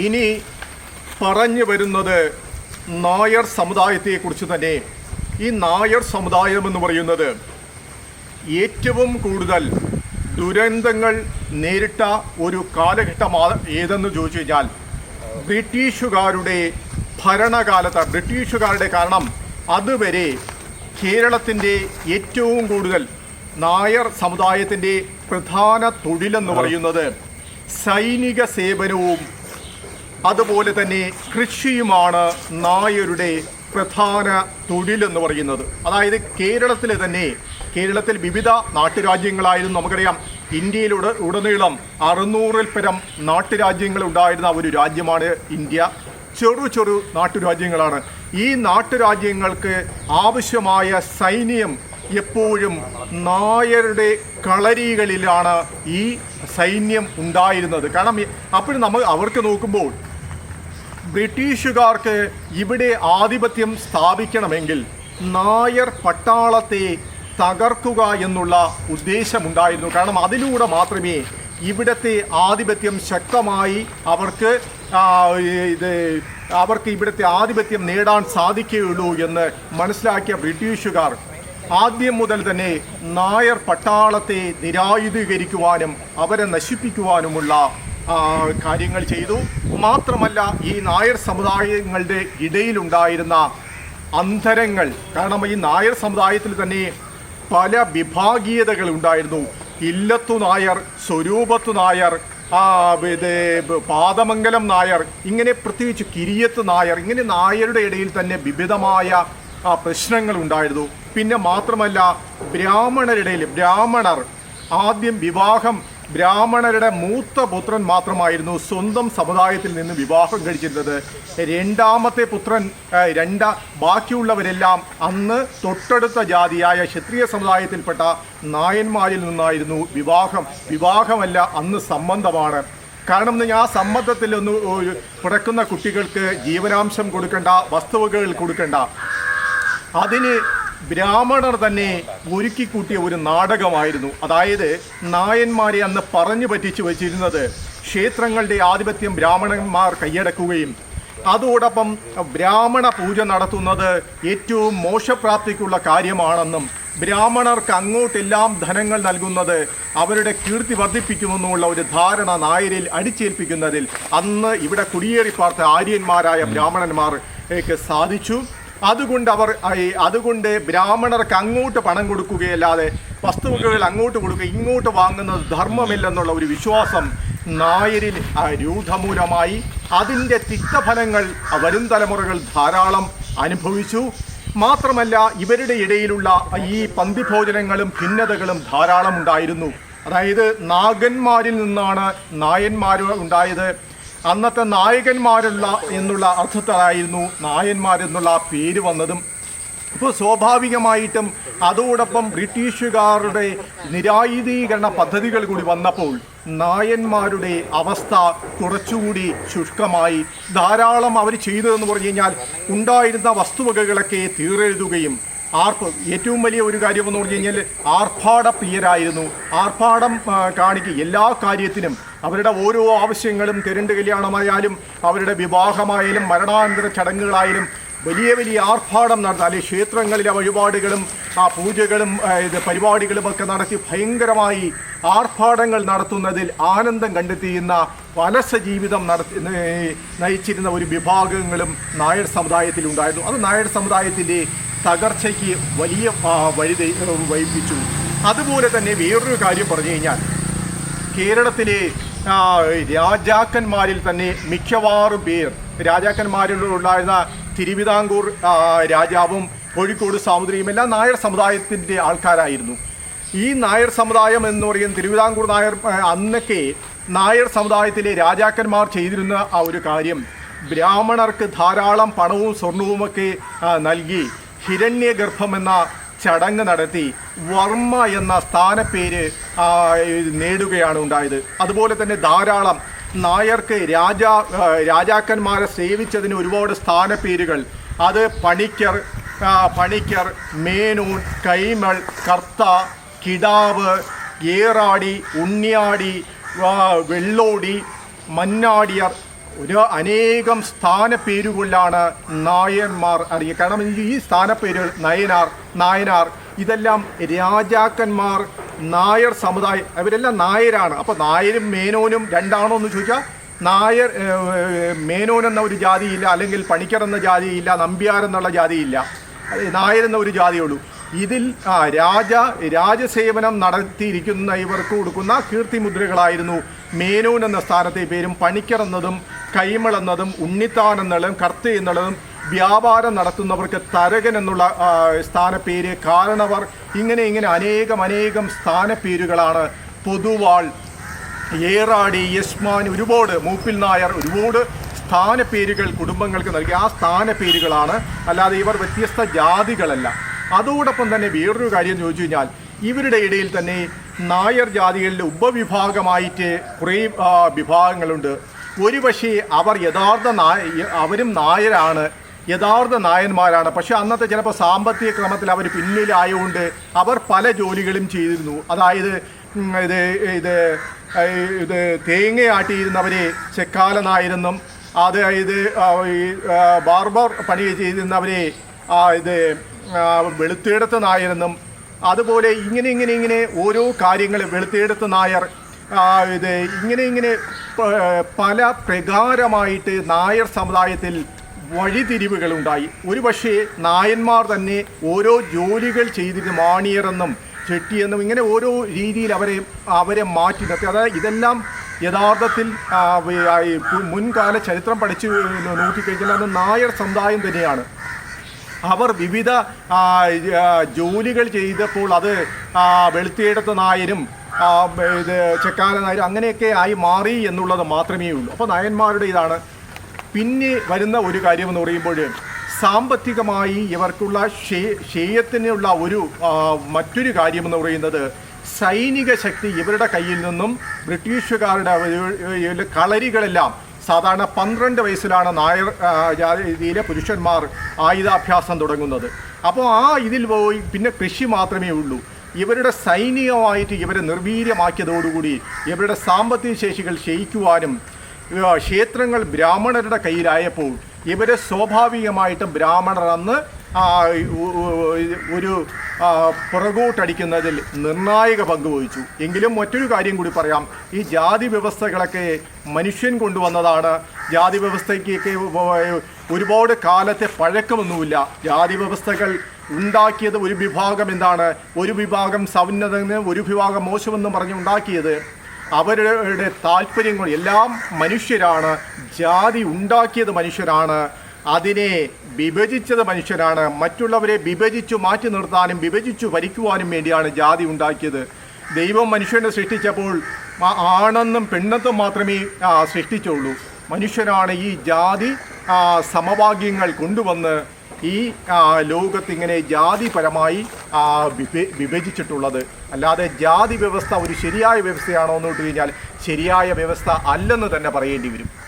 ഇനി പറഞ്ഞു വരുന്നത് നായർ സമുദായത്തെക്കുറിച്ച് തന്നെ. ഈ നായർ സമുദായം എന്ന് പറയുന്നത് ഏറ്റവും കൂടുതൽ ദുരന്തങ്ങൾ നേരിട്ട ഒരു കാലഘട്ടമാ ഏതെന്ന് ചോദിച്ചു കഴിഞ്ഞാൽ ബ്രിട്ടീഷുകാരുടെ ഭരണകാലത്ത് ബ്രിട്ടീഷുകാരുടെ കാരണം അതുവരെ കേരളത്തിന്റെ ഏറ്റവും കൂടുതൽ നായർ സമുദായത്തിന്റെ പ്രധാന തൊഴിലെന്ന് പറയുന്നത് സൈനിക സേവനവും അതുപോലെ തന്നെ കൃഷിയുമാണ് നായരുടെ പ്രധാന തൊഴിലെന്ന് പറയുന്നത്. അതായത് കേരളത്തിലെ തന്നെ കേരളത്തിൽ വിവിധ നാട്ടുരാജ്യങ്ങളായിരുന്നു നമുക്കറിയാം. ഇന്ത്യയിലുട ഉടനീളം അറുന്നൂറിൽ പരം നാട്ടുരാജ്യങ്ങൾ ഉണ്ടായിരുന്ന ഒരു രാജ്യമാണ് ഇന്ത്യ. ചെറു ചെറു നാട്ടുരാജ്യങ്ങളാണ്. ഈ നാട്ടുരാജ്യങ്ങൾക്ക് ആവശ്യമായ സൈന്യം എപ്പോഴും നായരുടെ കളരികളിലാണ് ഈ സൈന്യം ഉണ്ടായിരുന്നത്. കാരണം അപ്പോഴും നമ്മൾ അവർക്ക് നോക്കുമ്പോൾ ബ്രിട്ടീഷുകാർക്ക് ഇവിടെ ആധിപത്യം സ്ഥാപിക്കണമെങ്കിൽ നായർ പട്ടാളത്തെ തകർക്കുക എന്നുള്ള ഉദ്ദേശമുണ്ടായിരുന്നു. കാരണം അതിലൂടെ മാത്രമേ ഇവിടുത്തെ ആധിപത്യം ശക്തമായി അവർക്ക് ഇത് അവർക്ക് ഇവിടുത്തെ ആധിപത്യം നേടാൻ സാധിക്കുകയുള്ളൂ എന്ന് മനസ്സിലാക്കിയ ബ്രിട്ടീഷുകാർ ആദ്യം മുതൽ തന്നെ നായർ പട്ടാളത്തെ നിരായുധീകരിക്കുവാനും അവരെ നശിപ്പിക്കുവാനുമുള്ള കാര്യങ്ങൾ ചെയ്തു. മാത്രമല്ല ഈ നായർ സമുദായങ്ങളുടെ ഇടയിലുണ്ടായിരുന്ന അന്തരങ്ങൾ കാരണം ഈ നായർ സമുദായത്തിൽ തന്നെ പല വിഭാഗീയതകൾ ഉണ്ടായിരുന്നു. ഇല്ലത്തു നായർ സ്വരൂപത്തു നായർ പാദമംഗലം നായർ ഇങ്ങനെ പ്രത്യേകിച്ച് കിരിയത്ത് നായർ ഇങ്ങനെ നായരുടെ ഇടയിൽ തന്നെ വിവിധമായ പ്രശ്നങ്ങൾ ഉണ്ടായിരുന്നു. പിന്നെ മാത്രമല്ല ബ്രാഹ്മണരുടെ ബ്രാഹ്മണർ ആദ്യം വിവാഹം ബ്രാഹ്മണരുടെ മൂത്ത പുത്രൻ മാത്രമായിരുന്നു സ്വന്തം സമുദായത്തിൽ നിന്ന് വിവാഹം കഴിച്ചിരുന്നത്. രണ്ടാമത്തെ പുത്രൻ രണ്ട ബാക്കിയുള്ളവരെല്ലാം അന്ന് തൊട്ടടുത്ത ജാതിയായ ക്ഷത്രിയ സമുദായത്തിൽപ്പെട്ട നായന്മാരിൽ നിന്നായിരുന്നു വിവാഹം. വിവാഹമല്ല അന്ന് സംബന്ധമാണ്. കാരണം ആ സമ്മതത്തിൽ ഒന്ന് പിറക്കുന്ന കുട്ടികൾക്ക് ജീവനാംശം കൊടുക്കേണ്ട വസ്തുവകകൾ കൊടുക്കേണ്ട. അതിന് ബ്രാഹ്മണർ തന്നെ ഒരുക്കി കൂട്ടിയ ഒരു നാടകമായിരുന്നു. അതായത് നായന്മാരെ അന്ന് പറഞ്ഞു പറ്റിച്ചു വച്ചിരുന്നത് ക്ഷേത്രങ്ങളുടെ ആധിപത്യം ബ്രാഹ്മണന്മാർ കൈയടക്കുകയും അതോടൊപ്പം ബ്രാഹ്മണ പൂജ നടത്തുന്നത് ഏറ്റവും മോശപ്രാപ്തിക്കുള്ള കാര്യമാണെന്നും ബ്രാഹ്മണർക്ക് അങ്ങോട്ടെല്ലാം ധനങ്ങൾ നൽകുന്നത് അവരുടെ കീർത്തി വർദ്ധിപ്പിക്കുമെന്നുള്ള ഒരു ധാരണ നായരിൽ അടിച്ചേൽപ്പിക്കുന്നതിൽ അന്ന് ഇവിടെ കുടിയേറി പാർത്ത ആര്യന്മാരായ ബ്രാഹ്മണന്മാർക്ക് സാധിച്ചു. അതുകൊണ്ട് അവർ അതുകൊണ്ട് ബ്രാഹ്മണർക്ക് അങ്ങോട്ട് പണം കൊടുക്കുകയല്ലാതെ വസ്തുവകകൾ അങ്ങോട്ട് കൊടുക്കുക ഇങ്ങോട്ട് വാങ്ങുന്നത് ധർമ്മമില്ലെന്നുള്ള ഒരു വിശ്വാസം നായരിൽ രൂഢമൂലമായി അതിന്റെ തിക്തഫലങ്ങൾ വരും തലമുറകൾ ധാരാളം അനുഭവിച്ചു. മാത്രമല്ല ഇവരുടെ ഇടയിലുള്ള ഈ പന്തിഭോജനങ്ങളും ഭിന്നതകളും ധാരാളം ഉണ്ടായിരുന്നു. അതായത് നാഗന്മാരിൽ നിന്നാണ് നായന്മാർ ഉണ്ടായത്. അന്നത്തെ നായകന്മാരുള്ള എന്നുള്ള അർത്ഥത്തിലായിരുന്നു നായന്മാരെന്നുള്ള ആ പേര് വന്നതും. ഇപ്പോൾ സ്വാഭാവികമായിട്ടും അതോടൊപ്പം ബ്രിട്ടീഷുകാരുടെ നിരായുധീകരണ പദ്ധതികൾ കൂടി വന്നപ്പോൾ നായന്മാരുടെ അവസ്ഥ കുറച്ചുകൂടി ശുഷ്കമായി. ധാരാളം അവർ ചെയ്തതെന്ന് പറഞ്ഞു കഴിഞ്ഞാൽ ഉണ്ടായിരുന്ന വസ്തുവകകളൊക്കെ തീരെഴുതുകയും ആർപ്പ് ഏറ്റവും വലിയ ഒരു കാര്യം എന്ന് പറഞ്ഞു കഴിഞ്ഞാൽ ആർഭാട പ്രിയരായിരുന്നു ആർഭാടം കാണിക്കുക എല്ലാ കാര്യത്തിനും അവരുടെ ഓരോ ആവശ്യങ്ങളും തിരണ്ട് കല്യാണമായാലും അവരുടെ വിവാഹമായാലും മരണാനന്തര ചടങ്ങുകളായാലും വലിയ വലിയ ആർഭാടം നടത്തുക അല്ലെങ്കിൽ ക്ഷേത്രങ്ങളിലെ വഴിപാടുകളും ആ പൂജകളും ഇത് പരിപാടികളും ഒക്കെ നടത്തി ഭയങ്കരമായി ആർഭാടങ്ങൾ നടത്തുന്നതിൽ ആനന്ദം കണ്ടെത്തിയുന്ന വലസ ജീവിതം നടത്തി നയിച്ചിരുന്ന ഒരു വിഭാഗങ്ങളും നായർ സമുദായത്തിലുണ്ടായിരുന്നു. അത് നായർ സമുദായത്തിന്റെ തകർച്ചയ്ക്ക് വലിയ വഴി വഹിപ്പിച്ചു. അതുപോലെ തന്നെ വേറൊരു കാര്യം പറഞ്ഞു കഴിഞ്ഞാൽ കേരളത്തിലെ രാജാക്കന്മാരിൽ തന്നെ മിക്കവാറും പേർ രാജാക്കന്മാരിൽ ഉണ്ടായിരുന്ന തിരുവിതാംകൂർ രാജാവും കോഴിക്കോട് സാമുദ്രിയും എല്ലാം നായർ സമുദായത്തിന്റെ ആൾക്കാരായിരുന്നു. ഈ നായർ സമുദായം എന്ന് പറയുന്ന തിരുവിതാംകൂർ നായർ അന്നൊക്കെ നായർ സമുദായത്തിലെ രാജാക്കന്മാർ ചെയ്തിരുന്ന ആ ഒരു കാര്യം ബ്രാഹ്മണർക്ക് ധാരാളം പണവും സ്വർണവുമൊക്കെ നൽകി. ഹിരണ്യഗർഭം എന്ന ചടങ്ങ് നടത്തി വർമ്മ എന്ന സ്ഥാനപ്പേര് നേടുകയാണ് ഉണ്ടായത്. അതുപോലെ തന്നെ ധാരാളം നായർക്ക് രാജാ രാജാക്കന്മാരെ സേവിച്ചതിന് ഒരുപാട് സ്ഥാനപ്പേരുകൾ. അത് പണിക്കർ പണിക്കർ മേനൂൻ കൈമൾ കർത്ത കിടാവ് ഏറാടി ഉണ്ണിയാടി വെള്ളോടി മന്നാടിയർ ഒരു അനേകം സ്ഥാനപ്പേരുകളിലാണ് നായന്മാർ അറിയുക. കാരണം ഈ സ്ഥാനപ്പേരുകൾ നയനാർ നായനാർ ഇതെല്ലാം രാജാക്കന്മാർ നായർ സമുദായം അവരെല്ലാം നായരാണ്. അപ്പോൾ നായരും മേനോനും രണ്ടാണോ എന്ന് ചോദിച്ചാൽ നായർ മേനോൻ എന്ന ഒരു ജാതിയില്ല അല്ലെങ്കിൽ പണിക്കർ എന്ന ജാതിയില്ല നമ്പ്യാർ എന്നുള്ള ജാതിയില്ല. നായർ എന്ന ഒരു ജാതിയുള്ളൂ ഇതിൽ ആ രാജ രാജസേവനം നടത്തിയിരിക്കുന്ന ഇവർക്ക് കൊടുക്കുന്ന കീർത്തിമുദ്രകളായിരുന്നു മേനോൻ എന്ന സ്ഥാനത്തെ പേരും പണിക്കർ എന്നതും കൈമൾ എന്നതും ഉണ്ണിത്താൻ എന്നുള്ളതും കർത്തി എന്നുള്ളതും വ്യാപാരം നടത്തുന്നവർക്ക് തരകൻ എന്നുള്ള സ്ഥാനപ്പേര് കാരണവർ ഇങ്ങനെ ഇങ്ങനെ അനേകം അനേകം സ്ഥാനപ്പേരുകളാണ്. പൊതുവാൾ ഏറാടി യസ്മാൻ ഒരുപാട് മൂപ്പിൽ നായർ ഒരുപാട് സ്ഥാനപ്പേരുകൾ കുടുംബങ്ങൾക്ക് നൽകി ആ സ്ഥാനപ്പേരുകളാണ്. അല്ലാതെ ഇവർ വ്യത്യസ്ത ജാതികളല്ല. അതോടൊപ്പം തന്നെ വേറൊരു കാര്യം ചോദിച്ചു കഴിഞ്ഞാൽ ഇവരുടെ ഇടയിൽ തന്നെ നായർ ജാതികളിലെ ഉപവിഭാഗമായിട്ട് കുറേ വിഭാഗങ്ങളുണ്ട്. ഒരുപക്ഷേ അവർ യഥാർത്ഥ നായ അവരും നായരാണ്. യഥാർത്ഥ നായന്മാരാണ്. പക്ഷേ അന്നത്തെ ചിലപ്പോൾ സാമ്പത്തിക ക്രമത്തിൽ അവർ പിന്നിലായതുകൊണ്ട് അവർ പല ജോലികളും ചെയ്തിരുന്നു. അതായത് ഇത് ഇത് ഇത് തേങ്ങയാട്ടിയിരുന്നവരെ അത് ഈ, ബാർബർ പണി ചെയ്തിരുന്നവരെ ഇത് വെളുത്തേടത്ത് നായരെന്നും അതുപോലെ ഇങ്ങനെ ഇങ്ങനെ ഇങ്ങനെ ഓരോ കാര്യങ്ങൾ വെളുത്തേടത്ത് നായർ ഇത് ഇങ്ങനെ ഇങ്ങനെ പല പ്രകാരമായിട്ട് നായർ സമുദായത്തിൽ വഴിതിരിവുകളുണ്ടായി. ഒരുപക്ഷേ നായന്മാർ തന്നെ ഓരോ ജോലികൾ ചെയ്തിട്ട് മാണിയറെന്നും ചെട്ടിയെന്നും ഇങ്ങനെ ഓരോ രീതിയിൽ അവരെ അവരെ മാറ്റി നിർത്തി. അതായത് ഇതെല്ലാം യഥാർത്ഥത്തിൽ മുൻകാല ചരിത്രം പഠിച്ചു നോക്കിക്കഴിഞ്ഞാൽ അത് നായർ സമുദായം തന്നെയാണ്. അവർ വിവിധ ജോലികൾ ചെയ്തപ്പോൾ അത് വെളുത്തിയെടുത്ത നായരും ഇത് ചെക്കാല നായർ അങ്ങനെയൊക്കെ ആയി മാറി എന്നുള്ളത് മാത്രമേ ഉള്ളൂ. അപ്പോൾ നായന്മാരുടെ ഇതാണ്. പിന്നെ വരുന്ന ഒരു കാര്യം എന്ന് പറയുമ്പോൾ സാമ്പത്തികമായി ഇവർക്കുള്ള ഷേ ക്ഷേയത്തിനുള്ള ഒരു മറ്റൊരു കാര്യം എന്ന് പറയുന്നത് സൈനിക ശക്തി ഇവരുടെ കയ്യിൽ നിന്നും ബ്രിട്ടീഷുകാരുടെ കളരികളെല്ലാം സാധാരണ പന്ത്രണ്ട് വയസ്സിലാണ് നായർ രീതിയിലെ പുരുഷന്മാർ ആയുധാഭ്യാസം തുടങ്ങുന്നത്. അപ്പോൾ ആ ഇതിൽ പോയി പിന്നെ കൃഷി മാത്രമേ ഉള്ളൂ. ഇവരുടെ സൈനികമായിട്ട് ഇവരെ നിർവീര്യമാക്കിയതോടുകൂടി ഇവരുടെ സാമ്പത്തിക ശേഷികൾ ക്ഷയിക്കുവാനും ക്ഷേത്രങ്ങൾ ബ്രാഹ്മണരുടെ കയ്യിലായപ്പോൾ ഇവരെ സ്വാഭാവികമായിട്ടും ബ്രാഹ്മണർ അന്ന് ഒരു പുറകോട്ടടിക്കുന്നതിൽ നിർണായക പങ്ക് വഹിച്ചു. എങ്കിലും മറ്റൊരു കാര്യം കൂടി പറയാം. ഈ ജാതി വ്യവസ്ഥകളൊക്കെ മനുഷ്യൻ കൊണ്ടുവന്നതാണ്. ജാതി വ്യവസ്ഥയ്ക്കൊക്കെ ഒരുപാട് കാലത്തെ പഴക്കമൊന്നുമില്ല. ജാതി വ്യവസ്ഥകൾ ഉണ്ടാക്കിയത് ഒരു വിഭാഗം എന്താണ്? ഒരു വിഭാഗം സൗന്നതെന്ന് ഒരു വിഭാഗം മോശമെന്നും പറഞ്ഞ് ഉണ്ടാക്കിയത്. അവരുടെ താല്പര്യങ്ങൾ എല്ലാം മനുഷ്യരാണ്. ജാതി ഉണ്ടാക്കിയത് മനുഷ്യരാണ്. അതിനെ വിഭജിച്ചത് മനുഷ്യരാണ്. മറ്റുള്ളവരെ വിഭജിച്ചു മാറ്റി നിർത്താനും വിഭജിച്ചു ഭരിക്കുവാനും വേണ്ടിയാണ് ജാതി ഉണ്ടാക്കിയത്. ദൈവം മനുഷ്യനെ സൃഷ്ടിച്ചപ്പോൾ ആണെന്നും പെണ്ണെന്നും മാത്രമേ സൃഷ്ടിച്ചുള്ളൂ. മനുഷ്യനാണ് ഈ ജാതി സമവാക്യങ്ങൾ കൊണ്ടുവന്ന് ഈ ലോകത്തിങ്ങനെ ജാതിപരമായി വിഭജിച്ചിട്ടുള്ളത്. അല്ലാതെ ജാതി വ്യവസ്ഥ ഒരു ശരിയായ വ്യവസ്ഥയാണോ എന്ന് വിട്ടു കഴിഞ്ഞാൽ ശരിയായ വ്യവസ്ഥ അല്ലെന്ന് തന്നെ പറയേണ്ടി വരും.